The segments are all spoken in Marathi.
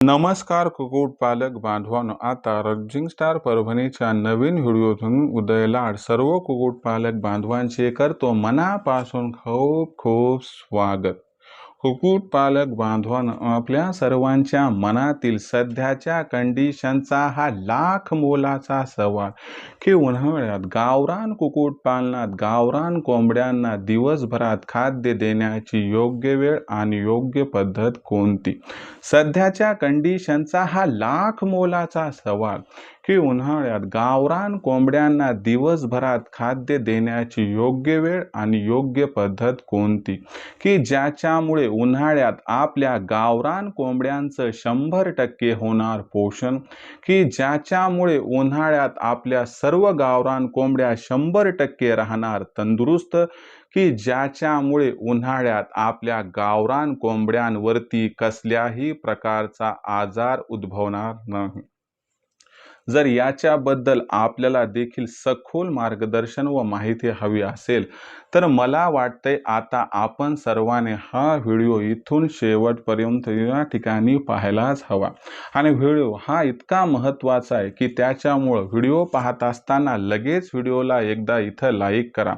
नमस्कार कुक्कुटपालक बांधवांनो. आता रग्जिंग स्टार परभणीच्या नवीन व्हिडिओतून उदय लाड. सर्व कुक्कुटपालक बांधवांचे करतो मनापासून खूप खूप स्वागत. कुक्कुटपालक बांधवांनो आपल्या सर्वांच्या मनातील सध्याच्या कंडिशनचा हा लाख मोलाचा सवाल. की उन्हाळ्यात गावरान कुक्कुटपालनात गावरान कोंबड्यांना दिवसभरात खाद्य देण्याची योग्य वेळ आणि योग्य पद्धत कोणती? सध्याच्या कंडिशनचा हा लाख मोलाचा सवाल. की उन्हाळ्यात गावरान कोंबड्यांना दिवसभरात खाद्य देण्याची योग्य वेळ आणि योग्य पद्धत कोणती? की ज्याच्यामुळे उन्हाळ्यात आपल्या गावरान कोंबड्यांचं शंभर टक्के होणार पोषण? की ज्याच्यामुळे उन्हाळ्यात आपल्या सर्व गावरान कोंबड्या शंभर टक्के राहणार तंदुरुस्त? की ज्याच्यामुळे उन्हाळ्यात आपल्या गावरान कोंबड्यांवरती कसल्याही प्रकारचा आजार उद्भवणार नाही? जर याच्याबद्दल आपल्याला देखील सखोल मार्गदर्शन व माहिती हवी असेल तर मला वाटतंय आता आपण सर्वांनी हा व्हिडिओ इथून शेवटपर्यंत या ठिकाणी पाहायलाच हवा. आणि व्हिडिओ हा इतका महत्त्वाचा आहे की त्याच्यामुळं व्हिडिओ पाहत असताना लगेच व्हिडिओला एकदा इथं लाईक करा.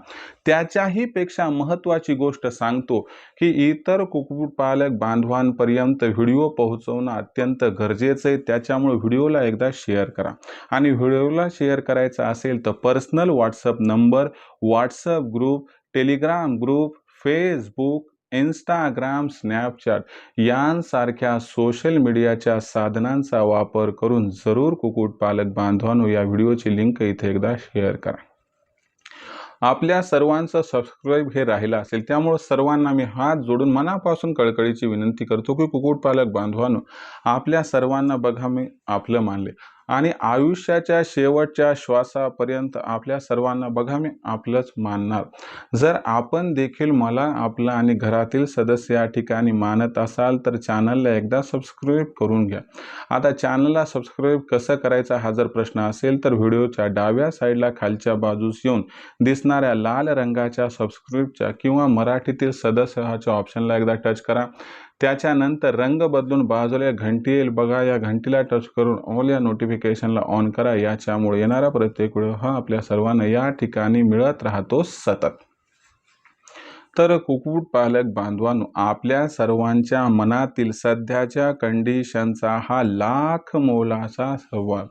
त्याच्याही पेक्षा महत्त्वाची गोष्ट सांगतो की इतर कुक्कुटपालक बांधवांपर्यंत व्हिडिओ पोहोचवणं अत्यंत गरजेचं आहे. त्याच्यामुळे व्हिडिओला एकदा शेअर करा. आणि व्हिडिओला शेअर करायचा असेल तर personal WhatsApp number WhatsApp group Telegram group Facebook Instagram Snapchat यांसारख्या सोशल मीडियाच्या साधनांचा वापर करून जरूर कुक्कुटपालक बांधवांनो या व्हिडिओची लिंक इथे एकदा शेअर करा. आपल्या सर्वांचं सबस्क्राईब हे राहिलं असेल त्यामुळं सर्वांना मी हात जोडून मनापासून कळकळीची विनंती करतो की कुक्कुटपालक बांधवांनो आपल्या सर्वांना बघा मी आपलं मानले. आणि आयुष्याच्या शेवटच्या श्वासापर्यंत आपल्या सर्वांना बघा मी आपलंच मानणार. जर आपण देखील मला आपलं आणि घरातील सदस्य या ठिकाणी मानत असाल तर चॅनलला एकदा सबस्क्राईब करून घ्या. आता चॅनलला सबस्क्राईब कसं करायचा हा जर प्रश्न असेल तर व्हिडिओच्या डाव्या साईडला खालच्या बाजूस येऊन दिसणाऱ्या लाल रंगाच्या सबस्क्राईबच्या किंवा मराठीतील सदस्य ह्याच्या ऑप्शनला एकदा टच करा. त्याच्यानंतर रंग बदलून बाजूला घंटी येईल बघा या घंटीला टच करून ऑल या नोटिफिकेशनला ऑन करा. याच्यामुळे येणारा प्रत्येक व्हिडिओ हा आपल्या सर्वांना या ठिकाणी मिळत राहतो सतत. तर कुक्कुटपालक बांधवांनो आपल्या सर्वांच्या मनातील सध्याच्या कंडिशनचा हा लाख मोलाचा सवाल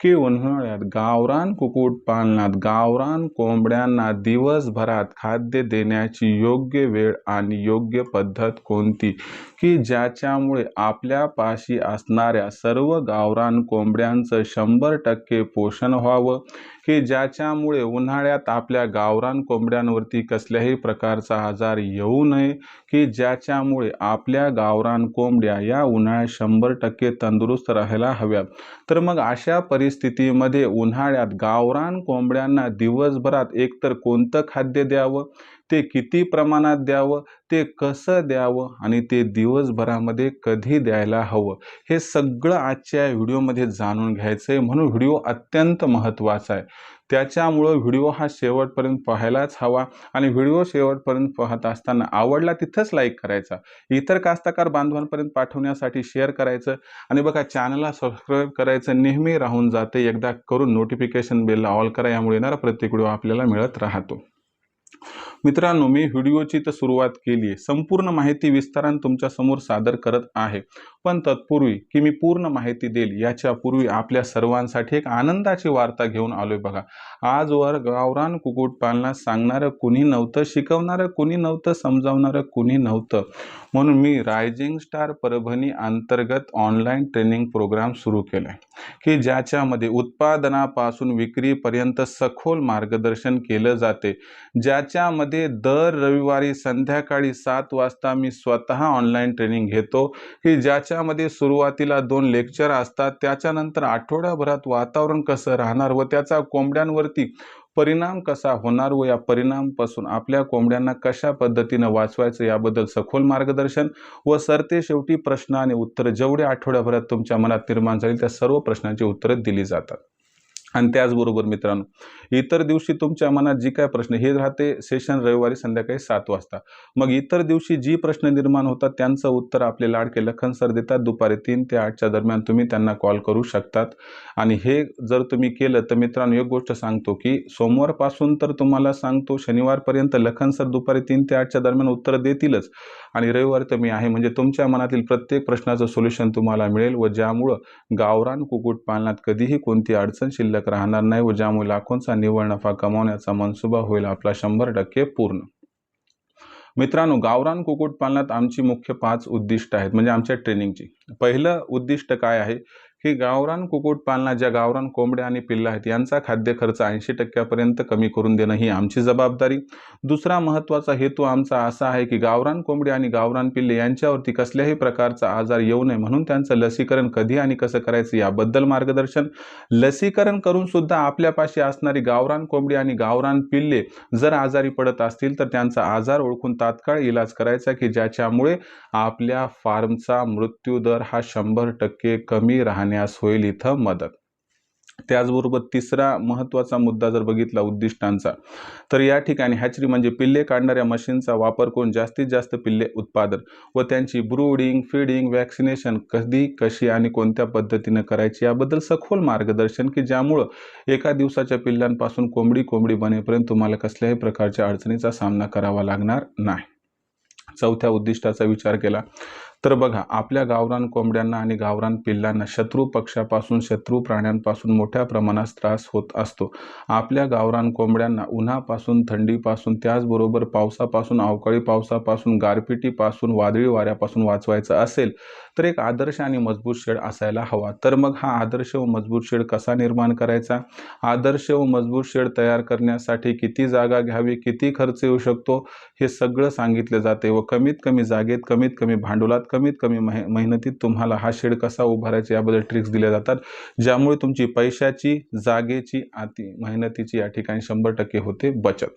की उन्हाळ्यात गावरान कुक्कुटपालनात गावरान कोंबड्यांना दिवसभरात खाद्य देण्याची योग्य वेळ आणि योग्य पद्धत कोणती? की ज्याच्यामुळे आपल्यापाशी असणाऱ्या सर्व गावरान कोंबड्यांचं शंभर टक्के पोषण व्हावं की ज्याच्यामुळे उन्हाळ्यात आपल्या गावरान कोंबड्यांवरती कसल्याही प्रकारचा आजार येऊ नये की ज्याच्यामुळे आपल्या गावरान कोंबड्या या उन्हाळ्यात शंभर टक्के तंदुरुस्त राहायला हव्यात. तर मग अशा परिस्थितीमध्ये उन्हाळ्यात गावरान कोंबड्यांना दिवसभरात एकतर कोणतं खाद्य द्यावं ते किती प्रमाणात द्यावं ते कसं द्यावं आणि ते दिवसभरामध्ये कधी द्यायला हवं हे सगळं आजच्या व्हिडिओमध्ये जाणून घ्यायचं आहे म्हणून व्हिडिओ अत्यंत महत्त्वाचा आहे. त्याच्यामुळं व्हिडिओ हा शेवटपर्यंत पाहायलाच हवा आणि व्हिडिओ शेवटपर्यंत पाहत असताना आवडला तिथंच लाईक करायचा. इतर कास्तकार बांधवांपर्यंत पाठवण्यासाठी शेअर करायचं आणि बघा चॅनलला सबस्क्राईब करायचं नेहमी राहून जाते. एकदा करून नोटिफिकेशन बेलला ऑल करा यामुळे येणारा प्रत्येक व्हिडिओ आपल्याला मिळत राहतो. मित्रांनो मी व्हिडिओची तर सुरुवात केली आहे संपूर्ण माहिती विस्ताराने तुमच्यासमोर सादर करत आहे. पण तत्पूर्वी की मी पूर्ण माहिती देईल याच्यापूर्वी आपल्या सर्वांसाठी एक आनंदाची वार्ता घेऊन आलोय बघा. आजवर गावरान कुक्कुटपालनात सांगणारं कुणी नव्हतं शिकवणारं कुणी नव्हतं समजावणारं कुणी नव्हतं. म्हणून मी रायझिंग स्टार परभणी अंतर्गत ऑनलाईन ट्रेनिंग प्रोग्राम सुरू केला आहे की ज्याच्यामध्ये उत्पादनापासून विक्रीपर्यंत सखोल मार्गदर्शन केलं जाते. ज्याच्यामध्ये दर रविवारी संध्याकाळी सात वाजता मी स्वतः ऑनलाईन ट्रेनिंग घेतो की ज्याच्या त्यामध्ये सुरुवातीला दोन लेक्चर असतात त्याच्यानंतर आठवड्याभरात वातावरण कसं राहणार व त्याचा कोंबड्यांवरती परिणाम कसा होणार व या परिणामपासून आपल्या कोंबड्यांना कशा पद्धतीनं वाचवायचं याबद्दल सखोल मार्गदर्शन व सरते शेवटी प्रश्न आणि उत्तरं जेवढे आठवड्याभरात तुमच्या मनात निर्माण झाली त्या सर्व प्रश्नांची उत्तरं दिली जातात. आणि त्याचबरोबर मित्रांनो इतर दिवशी तुमच्या मनात जी काय प्रश्न हे राहते सेशन रविवारी संध्याकाळी सात वाजता. मग इतर दिवशी जी प्रश्न निर्माण होतात त्यांचं उत्तर आपले लाडके लखन सर देतात. दुपारी तीन ते आठच्या दरम्यान तुम्ही त्यांना कॉल करू शकतात. आणि हे जर तुम्ही केलं तर मित्रांनो एक गोष्ट सांगतो की सोमवारपासून तर तुम्हाला सांगतो शनिवारपर्यंत लखन सर दुपारी तीन ते आठच्या दरम्यान उत्तर देतीलच. आणि रविवारी तर मी आहे. म्हणजे तुमच्या मनातील प्रत्येक प्रश्नाचं सोल्युशन तुम्हाला मिळेल व ज्यामुळं गावरान कुक्कुटपालनात कधीही कोणती अडचण शिल्लक राहणार नाही व ज्यामुळे लाखोंचा निव्वळ नफा कमावण्याचा मनसुबा होईल आपला शंभर टक्के पूर्ण. मित्रांनो गावरान कुक्कुटपालनात आमची मुख्य पाच उद्दिष्ट आहेत म्हणजे आमच्या ट्रेनिंगची. पहिलं उद्दिष्ट काय आहे? की गावरान कुक्कुटपालना ज्या गावरान कोंबड्या आणि पिल्ला आहेत यांचा खाद्य खर्च ऐंशी टक्क्यापर्यंत कमी करून देणं ही आमची जबाबदारी. दुसरा महत्त्वाचा हेतू आमचा असा आहे की गावरान कोंबडी आणि गावरान पिल्ले यांच्यावरती कसल्याही प्रकारचा आजार येऊ नये म्हणून त्यांचं लसीकरण कधी आणि कसं करायचं याबद्दल मार्गदर्शन. लसीकरण करून सुद्धा आपल्यापाशी असणारी गावरान कोंबडी आणि गावरान पिल्ले जर आजारी पडत असतील तर त्यांचा आजार ओळखून तात्काळ इलाज करायचा की ज्याच्यामुळे आपल्या फार्मचा मृत्यूदर हा शंभर टक्के कमी राहण्यास होईल इथं मदत. त्याचबरोबर तिसरा महत्त्वाचा मुद्दा जर बघितला उद्दिष्टांचा तर या ठिकाणी हॅचरी म्हणजे पिल्ले काढणाऱ्या मशीनचा वापर करून जास्तीत जास्त पिल्ले उत्पादन व त्यांची ब्रूडिंग फीडिंग वॅक्सिनेशन कधी कशी आणि कोणत्या पद्धतीनं करायची याबद्दल सखोल मार्गदर्शन की ज्यामुळं एका दिवसाच्या पिल्लांपासून कोंबडी कोंबडी बनेपर्यंत तुम्हाला कसल्याही प्रकारच्या अडचणीचा सामना करावा लागणार नाही. चौथ्या उद्दिष्टाचा विचार केला तर बघा आपल्या गावरान कोंबड्यांना आणि गावरान पिल्लांना शत्रू पक्षापासून शत्रू प्राण्यांपासून मोठ्या प्रमाणात त्रास होत असतो. आपल्या गावरान कोंबड्यांना उन्हापासून थंडीपासून त्याचबरोबर पावसापासून अवकाळी पावसापासून गारपिटीपासून वादळी वाऱ्यापासून वाचवायचं असेल तर एक आदर्श आणि मजबूत शेड असायला हवा. तर मग हा आदर्श व मजबूत शेड कसा निर्माण करायचा? आदर्श व मजबूत शेड तयार करण्यासाठी किती जागा घ्यावी किती खर्च येऊ शकतो हे सगळं सांगितलं जाते व कमीत कमी जागेत कमीत कमी भांडवलात कमीत कमी मह मेहनतीत तुम्हाला हा शेड कसा उभारायचा याबद्दल ट्रिक्स दिल्या जातात. ज्यामुळे तुमची पैशाची जागेची अति मेहनतीची या ठिकाणी शंभर टक्के होते बचत.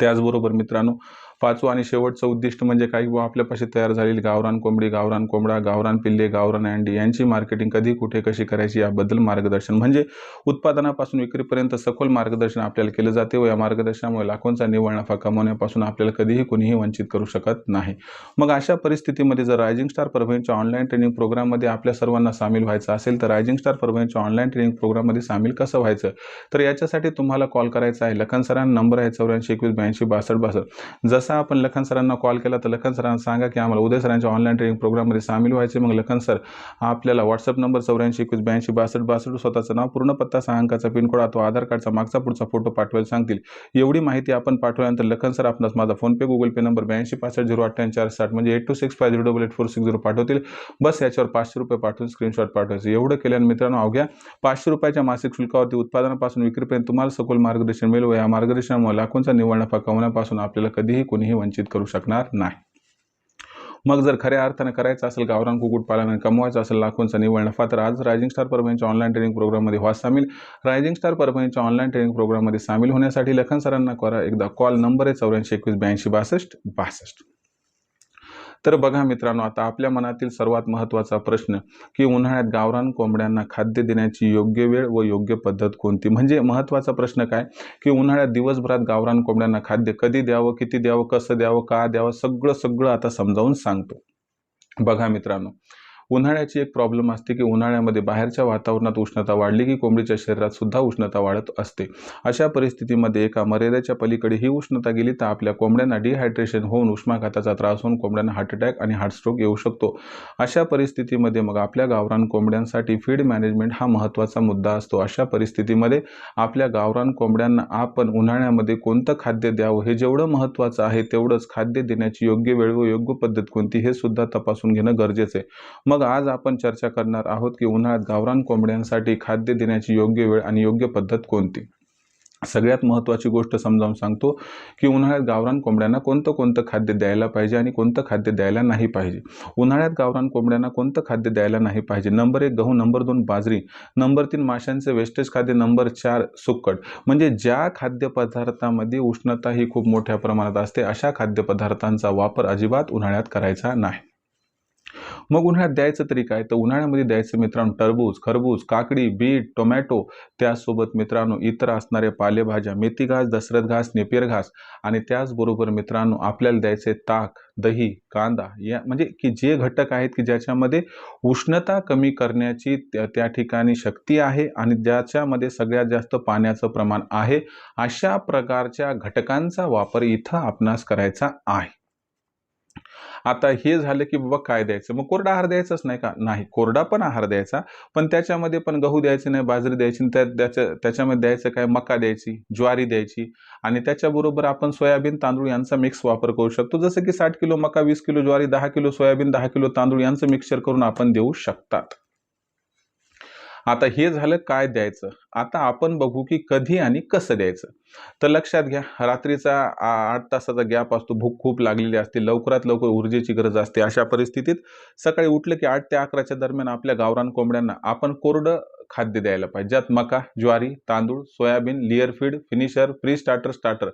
त्याचबरोबर मित्रांनो पाचवं आणि शेवटचं उद्दिष्ट म्हणजे काही व आपल्यापाशी तयार झालेली गावरान कोंबडी गावरान कोंबडा गावरान पिल्ले गावरान अंडी यांची मार्केटिंग कधी कुठे कशी करायची याबद्दल मार्गदर्शन. म्हणजे उत्पादनापासून विक्रीपर्यंत सखोल मार्गदर्शन आपल्याला केलं जाते व या मार्गदर्शनामुळे लाखोंचा निव्वळ नफा कमवण्यापासून आपल्याला कधीही कोणीही वंचित करू शकत नाही. मग अशा परिस्थितीमध्ये जर रायझिंग स्टार परभणीच्या ऑनलाईन ट्रेनिंग प्रोग्राममध्ये आपल्या सर्वांना सामील व्हायचं असेल तर रायझिंग स्टार परभणीच्या ऑनलाईन ट्रेनिंग प्रोग्राममध्ये सामील कसं व्हायचं? तर याच्यासाठी तुम्हाला कॉल करायचा आहे. लखन सरांना नंबर आहे चौऱ्याऐंशी एकवीस ब्याऐंशी बासष्ट बासष्ट. जसं आपण लखन सरांना कॉल केला तर लखन सरांना सांगा की आम्हाला उदय सरांच्या ऑनलाईन ट्रेनिंग प्रोग्राममध्ये सामील व्हायचे. मग लखन सर आपल्याला व्हॉट्सअप नंबर चौऱ्याऐंशी एकवीस ब्याऐंशी बासष्ट बासष्ट स्वतःचं नाव पूर्ण पत्ता सहा अंकाचा पिनकोड अथवा आधार कार्डचा मागचा पुढचा फोटो पाठवायला सांगतील. एवढी माहिती आपण पाठवल्यानंतर लखन सर आपणास माझा फोनपे गुगल पे नंबर ब्याऐंशी पासष्ट झिरो अठ्ठ्याऐंशी चार साठ म्हणजे eight two six five zero double eight four six zero पाठवतील. बस याच्यावर पाचशे रुपये पाठवून स्क्रीनशॉट पाठवायचं. एवढं केल्यानं मित्रांनो अवघ्या पाचशे रुपयाच्या मासिक शुल्कावरती उत्पादनापासून विक्रीपर्यंत तुम्हाला सखोल मार्गदर्शन मिळेल या मार्गदर्शनामुळे लाखोंचा निव्वळ नफा कमवण्यापासून आपल्याला कधीही कुणीही वंचित करू शकणार नाही. मग जर खऱ्या अर्थानं करायचं असेल गावरान कुक्कुटपालन आणि कमवायचं असेल लाखोंचा निव्वळ नफा तर आज रायझिंग स्टार परभणीच्या ऑनलाईन ट्रेनिंग प्रोग्राममध्ये व्हा सामील. रायझिंग स्टार परभणीच्या ऑनलाईन ट्रेनिंग प्रोग्राममध्ये सामील होण्यासाठी लखन सरांना करा एकदा कॉल नंबर आहे चौऱ्याऐंशी एकवीस ब्याऐंशी बासष्ट बासष्ट. तर बघा मित्रांनो आता आपल्या मनातील सर्वात महत्त्वाचा प्रश्न की उन्हाळ्यात गावरान कोंबड्यांना खाद्य देण्याची योग्य वेळ व योग्य पद्धत कोणती? म्हणजे महत्त्वाचा प्रश्न काय? की उन्हाळ्यात दिवसभरात गावरान कोंबड्यांना खाद्य कधी द्यावं किती द्यावं कसं द्यावं का द्यावं सगळं सगळं आता समजावून सांगतो. बघा मित्रांनो उन्हाळ्याची एक प्रॉब्लेम असते की उन्हाळ्यामध्ये बाहेरच्या वातावरणात उष्णता वाढली की कोंबडीच्या शरीरात सुद्धा उष्णता वाढत असते. अशा परिस्थितीमध्ये एका मर्यादेच्या पलीकडे ही उष्णता गेली तर आपल्या कोंबड्यांना डिहायड्रेशन होऊन उष्माघाताचा त्रास होऊन कोंबड्यांना हार्ट अटॅक आणि हार्टस्ट्रोक येऊ शकतो. अशा परिस्थितीमध्ये मग आपल्या गावरान कोंबड्यांसाठी फीड मॅनेजमेंट हा महत्त्वाचा मुद्दा असतो. अशा परिस्थितीमध्ये आपल्या गावरान कोंबड्यांना आपण उन्हाळ्यामध्ये कोणतं खाद्य द्यावं? हे जेवढं महत्त्वाचं आहे तेवढंच खाद्य देण्याची योग्य वेळ व योग्य पद्धत कोणती हे सुद्धा तपासून घेणं गरजेचं आहे. मग मग आज आपण चर्चा करणार आहोत की उन्हाळ्यात गावरान कोंबड्यांसाठी खाद्य देण्याची योग्य वेळ आणि योग्य पद्धत कोणती? सगळ्यात महत्त्वाची गोष्ट समजावून सांगतो की उन्हाळ्यात गावरान कोंबड्यांना कोणतं कोणतं खाद्य द्यायला पाहिजे आणि कोणतं खाद्य द्यायला नाही पाहिजे. उन्हाळ्यात गावरान कोंबड्यांना कोणतं खाद्य द्यायला नाही पाहिजे? नंबर एक गहू नंबर दोन बाजरी नंबर तीन माशांचे वेस्टेज खाद्य नंबर चार सुक्कट म्हणजे ज्या खाद्यपदार्थामध्ये उष्णता ही खूप मोठ्या प्रमाणात असते अशा खाद्यपदार्थांचा वापर अजिबात उन्हाळ्यात करायचा नाही. मग उन्हाळ्यात द्यायचं तरी काय? तर उन्हाळ्यामध्ये द्यायचं मित्रांनो टरबूज खरबूज काकडी बीट टोमॅटो. त्यासोबत मित्रांनो इतर असणाऱ्या पालेभाज्या मेथी घास दसरथ घास नेपियर घास आणि त्याचबरोबर मित्रांनो आपल्याला द्यायचे ताक दही कांदा. या म्हणजे की जे घटक आहेत की ज्याच्यामध्ये उष्णता कमी करण्याची त्या ठिकाणी शक्ती आहे आणि ज्याच्यामध्ये सगळ्यात जास्त पाण्याचं प्रमाण आहे अशा प्रकारच्या घटकांचा वापर इथं आपणास करायचा आहे. आता हे झालं की बाबा काय द्यायचं? मग कोरडा आहार द्यायचाच नाही का? नाही कोरडा पण आहार द्यायचा पण त्याच्यामध्ये पण गहू द्यायचे नाही बाजरी द्यायची नाही, त्या त्याच्या त्याच्यामध्ये द्यायचं काय? मका द्यायची ज्वारी द्यायची आणि त्याच्याबरोबर आपण सोयाबीन तांदूळ यांचा मिक्स वापर करू शकतो. जसं की साठ किलो मका वीस किलो ज्वारी दहा किलो सोयाबीन दहा किलो तांदूळ यांचं मिक्सचर करून आपण देऊ शकतात. आता हे झालं काय द्यायचं? आता आपण बघू की कधी आणि कसं द्यायचं? तर लक्षात घ्या रात्रीचा आ- आठ तासाचा गॅप असतो भूक खूप लागलेली असते लवकरात लवकर ऊर्जेची गरज असते. अशा परिस्थितीत सकाळी उठलं की आठ ते अकराच्या दरम्यान आपल्या गावरान कोंबड्यांना आपण कोरडं खाद्य द्यायला पाहिजे. ज्यात मका ज्वारी तांदूळ soybean layer feed finisher pre starter starter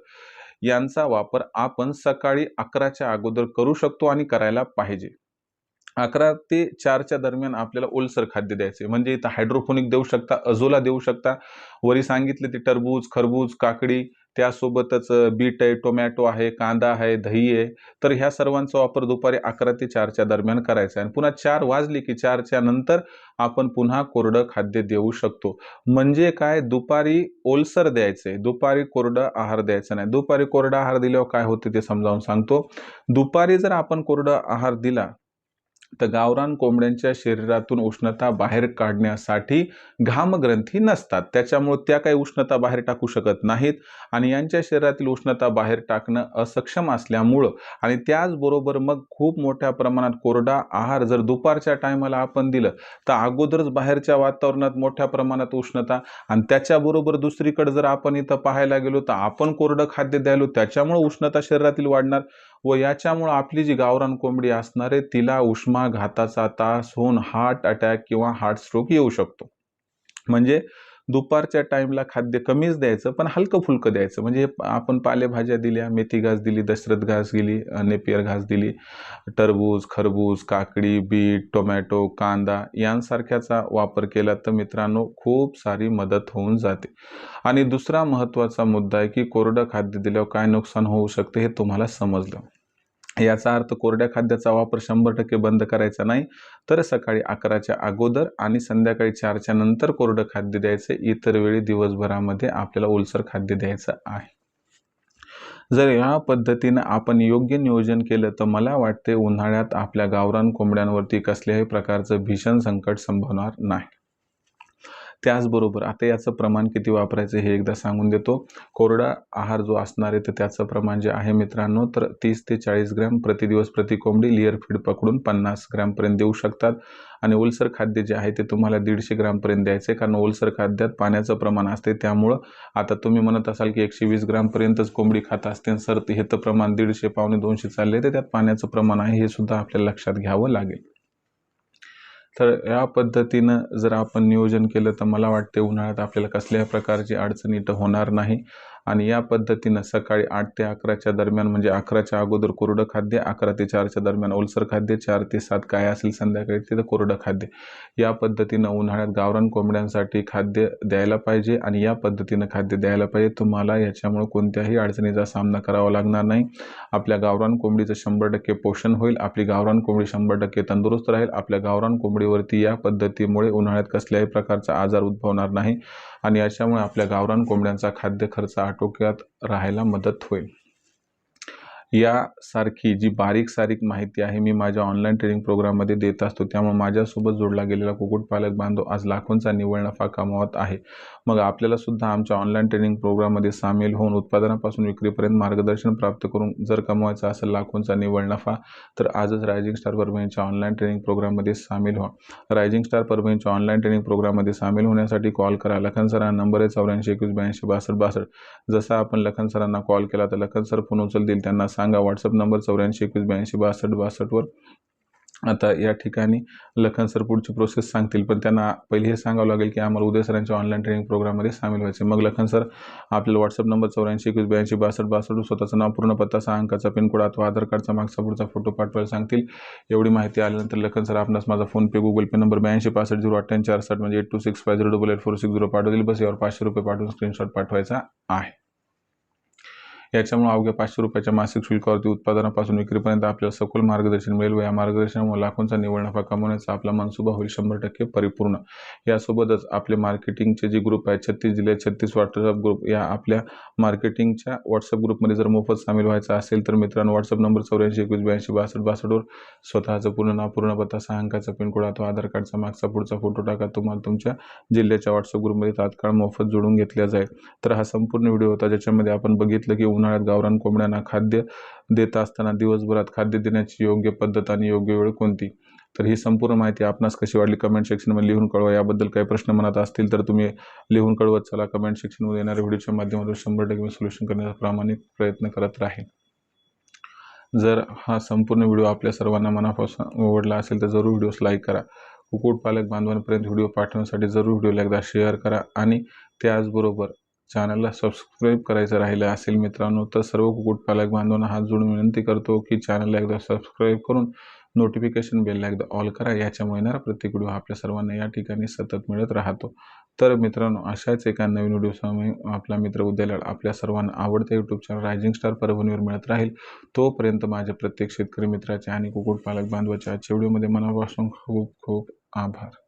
यांचा वापर आपण सकाळी अकराच्या अगोदर करू शकतो आणि करायला पाहिजे. अकरा ते चारच्या दरम्यान आपल्याला ओलसर खाद्य द्यायचे म्हणजे इथं हायड्रोफोनिक देऊ शकता अजोला देऊ शकता. वरी सांगितले ते टरबूज खरबूज काकडी त्यासोबतच बीट आहे टोमॅटो आहे कांदा आहे दही आहे. तर ह्या सर्वांचा वापर दुपारी अकरा ते चारच्या दरम्यान करायचा आहे. आणि पुन्हा चार वाजली की चारच्या नंतर आपण पुन्हा कोरडं खाद्य देऊ शकतो. म्हणजे काय? दुपारी ओलसर द्यायचंय. दुपारी कोरडं आहार द्यायचा नाही. दुपारी कोरडा आहार दिल्यावर काय होते ते समजावून सांगतो. दुपारी जर आपण कोरडा आहार दिला तर गावरान कोंबड्यांच्या शरीरातून उष्णता बाहेर काढण्यासाठी घामग्रंथी नसतात. त्याच्यामुळे त्या काही उष्णता बाहेर टाकू शकत नाहीत आणि यांच्या शरीरातील उष्णता बाहेर टाकणं असक्षम असल्यामुळं आणि त्याचबरोबर मग खूप मोठ्या प्रमाणात कोरडा आहार जर दुपारच्या टायमाला आपण दिलं तर अगोदरच बाहेरच्या वातावरणात मोठ्या प्रमाणात उष्णता आणि त्याच्याबरोबर दुसरीकडे जर आपण इथं पाहायला गेलो तर आपण कोरडं खाद्य द्यायलो त्याच्यामुळं उष्णता शरीरातील वाढणार. व याच्यामुळं आपली जी गावरान कोंबडी असणार आहे तिला उष्माघाताचा त्रास होऊन हार्ट अटॅक किंवा हार्ट स्ट्रोक येऊ शकतो. म्हणजे दुपारच्या टाईमला खाद्य कमीच द्यायचं पण हलकं फुलकं द्यायचं. म्हणजे आपण पालेभाज्या दिल्या मेथी घास दिली दशरथ घास दिली नेपियर घास दिली टरबूज खरबूज काकडी बीट टोमॅटो कांदा यांसारख्याचा वापर केला तर मित्रांनो खूप सारी मदत होऊन जाते. आणि दुसरा महत्त्वाचा मुद्दा आहे की कोरडं खाद्य दिल्यावर काय नुकसान होऊ शकते हे तुम्हाला समजलं. याचा अर्थ कोरड्या खाद्याचा वापर शंभर टक्के बंद करायचा नाही. तर सकाळी अकराच्या अगोदर आणि संध्याकाळी चारच्या नंतर कोरडं खाद्य द्यायचे. इतर वेळी दिवसभरामध्ये आपल्याला ओलसर खाद्य द्यायचं आहे. जर या पद्धतीनं आपण योग्य नियोजन केलं तर मला वाटते उन्हाळ्यात आपल्या गावरान कोंबड्यांवरती कसल्याही प्रकारचं भीषण संकट संभवणार नाही. त्याचबरोबर आता याचं प्रमाण किती वापरायचं हे एकदा सांगून देतो. कोरडा आहार जो असणार आहे तर त्याचं प्रमाण जे आहे मित्रांनो तर तीस ते चाळीस ग्रॅम प्रति दिवस प्रति कोंबडी लिअर फीड पकडून पन्नास ग्रॅमपर्यंत देऊ शकतात. आणि ओलसर खाद्य जे आहे ते तुम्हाला दीडशे ग्रॅमपर्यंत आहे कारण ओलसर खाद्यात पाण्याचं प्रमाण असते. त्यामुळं आता तुम्ही म्हणत असाल की एकशे वीस ग्रॅमपर्यंतच कोंबडी खात असते सर ते हे तर प्रमाण दीडशे पावणे दोनशे चालले तर त्यात पाण्याचं प्रमाण आहे हे सुद्धा आपल्याला लक्षात घ्यावं लागेल. तर या पद्धतीनं जर आपण नियोजन केलं तर मला वाटते उन्हाळ्यात आपल्याला कसल्याही प्रकारची अडचणी तर होणार नाही. आणि या पद्धतीनं सकाळी आठ ते अकराच्या दरम्यान म्हणजे अकराच्या अगोदर कोरडं खाद्य अकरा ते चारच्या दरम्यान ओलसर खाद्य चार ते सात काय असेल संध्याकाळी तिथं कोरडं खाद्य. या पद्धतीनं उन्हाळ्यात गावरान कोंबड्यांसाठी खाद्य द्यायला पाहिजे आणि या पद्धतीनं खाद्य द्यायला पाहिजे. तुम्हाला याच्यामुळे कोणत्याही अडचणीचा सामना करावा लागणार नाही. आपल्या गावरान कोंबडीचं शंभर टक्के पोषण होईल. आपली गावरान कोंबडी शंभर टक्के तंदुरुस्त राहील. आपल्या गावरान कोंबडीवरती या पद्धतीमुळे उन्हाळ्यात कसल्याही प्रकारचा आजार उद्भवणार नाही. आणि याच्यामुळे आपल्या गावरान कोंबड्यांचा खाद्य खर्च आटोक्यात राहायला मदत होईल. यासारखी जी बारीक सारीक माहिती आहे मी माझ्या ऑनलाईन ट्रेनिंग प्रोग्राममध्ये देत असतो. त्यामुळे माझ्यासोबत जोडला गेलेला कुक्कुटपालक बांधव आज लाखोंचा निव्वळ नफा कमावत आहे. मग आपल्याला सुद्धा आमच्या ऑनलाईन ट्रेनिंग प्रोग्राममध्ये सामील होऊन उत्पादनापासून विक्रीपर्यंत मार्गदर्शन प्राप्त करून जर कमवायचा असेल लाखोंचा निव्वळ नफा तर आजच रायझिंग स्टार परभणीच्या ऑनलाईन ट्रेनिंग प्रोग्राममध्ये सामील व्हा. रायझिंग स्टार परभणीच्या ऑनलाईन ट्रेनिंग प्रोग्राममध्ये सामील होण्यासाठी कॉल करा. लखन सरांना नंबर आहे चौऱ्याऐंशी एकवीस ब्याऐंशी बासष्ट बासष्ट. जसा आपण लखन सरांना कॉल केला तर लखन सर फोन उचलतील त्यांना सांगा. व्हॉट्सअप नंबर चौऱ्याऐंशी एकवीस ब्याऐंशी बासष्ट बासष्टवर आता या ठिकाणी लखन सर पुढची प्रोसेस सांगतील पण त्यांना पहिले हे सांगावं लागेल की आम्हाला उदय सरांच्या ऑनलाईन ट्रेनिंग प्रोग्राममध्ये सामील व्हायचे मग लखन सर आपल्याला व्हॉट्सअप नंबर चौऱ्याऐंशी एकवीस ब्याऐंशी बासष्ट बासष्ट स्वतःचं नाव पूर्ण पत्ता सहा अंकाचा पिनकोड अथवा आधार कार्डचा मागचा पुढचा फोटो पाठवायला सांगतील. एवढी माहिती आल्यानंतर लखन सर आपणास माझा फोनपे गुगल पे नंबर ब्याऐंशी पासष्ट झिरो अठ्ठ्याऐंशी चारसष्ट म्हणजे eight two six five zero double eight four six zero पाठवतील. बस यावर पाचशे रुपये पाठवून स्क्रीनशॉट पाठवायचा आहे. याच्यामुळे अवघ्या पाचशे रुपयाच्या मासिक शुल्कावरती उत्पादनापासून विक्रीपर्यंत आपल्याला सखोल मार्गदर्शन मिळेल व या मार्गदर्शनामुळे लाखोंचा निवड नफा कमवण्याचा आपला मनसुबा होईल शंभर टक्के परिपूर्ण. यासोबतच आपले मार्केटिंगचे जे ग्रुप आहेत छत्तीस जिल्ह्यात छत्तीस व्हॉट्सअप ग्रुप या आपल्या मार्केटिंगच्या व्हॉट्सअप ग्रुपमध्ये जर मोफत सामील व्हायचं असेल तर मित्रांनो व्हॉट्सअप नंबर चौऱ्याऐंशी एकवीस ब्याऐंशी बासष्ट बासष्टवर स्वतःचं पूर्ण नाव पूर्ण पत्ता सहा अंकाचा पिनकोड अथवा आधार कार्डचा मागचा पुढचा फोटो टाका. तुम्हाला तुमच्या जिल्ह्याच्या व्हॉट्सअप ग्रुपमध्ये तात्काळ मोफत जोडून घेतल्या जाईल. तर हा संपूर्ण व्हिडिओ होता ज्याच्यामध्ये आपण बघितलं की उन्हाळ्यात गावरान कोंबड्यांना खाद्य देत असताना दिवसभरात खाद्य देण्याची योग्य पद्धत आणि योग्य वेळ कोणती? तर ही संपूर्ण माहिती आपणास कशी वाटली कमेंट सेक्शनमध्ये लिहून कळवा. याबद्दल काही प्रश्न मनात असतील तर तुम्ही लिहून कळवत चला. कमेंट सेक्शनमध्ये येणाऱ्या व्हिडिओच्या माध्यमातून शंभर टक्के सोल्युशन करण्याचा प्रामाणिक प्रयत्न करत राहील जर हा संपूर्ण व्हिडिओ आपल्या सर्वांना मनापासून आवडला असेल तर जरूर व्हिडिओस लाईक करा. कुक्कुटपालक बांधवांपर्यंत व्हिडिओ पाठवण्यासाठी जरूर व्हिडिओला एकदा शेअर करा आणि त्याचबरोबर चॅनलला सबस्क्राईब करायचं राहिलं असेल मित्रांनो तर सर्व कुक्कुटपालक बांधवांना हात जोडून विनंती करतो की चॅनलला एकदा सबस्क्राईब करून नोटिफिकेशन बेलला एकदा ऑल करा. याच्यामुळे येणारा प्रत्येक व्हिडिओ आपल्या सर्वांना या ठिकाणी सतत मिळत राहतो. तर मित्रांनो अशाच एका नवीन व्हिडिओसमोर आपला मित्र उद्याला आपल्या सर्वांना आवडत्या यूट्यूब चॅनल रायझिंग स्टार परभणीवर मिळत राहील. तोपर्यंत माझ्या प्रत्येक शेतकरी मित्राचे आणि कुक्कुटपालक बांधवाच्या आजच्या व्हिडिओमध्ये मनापासून खूप खूप आभार.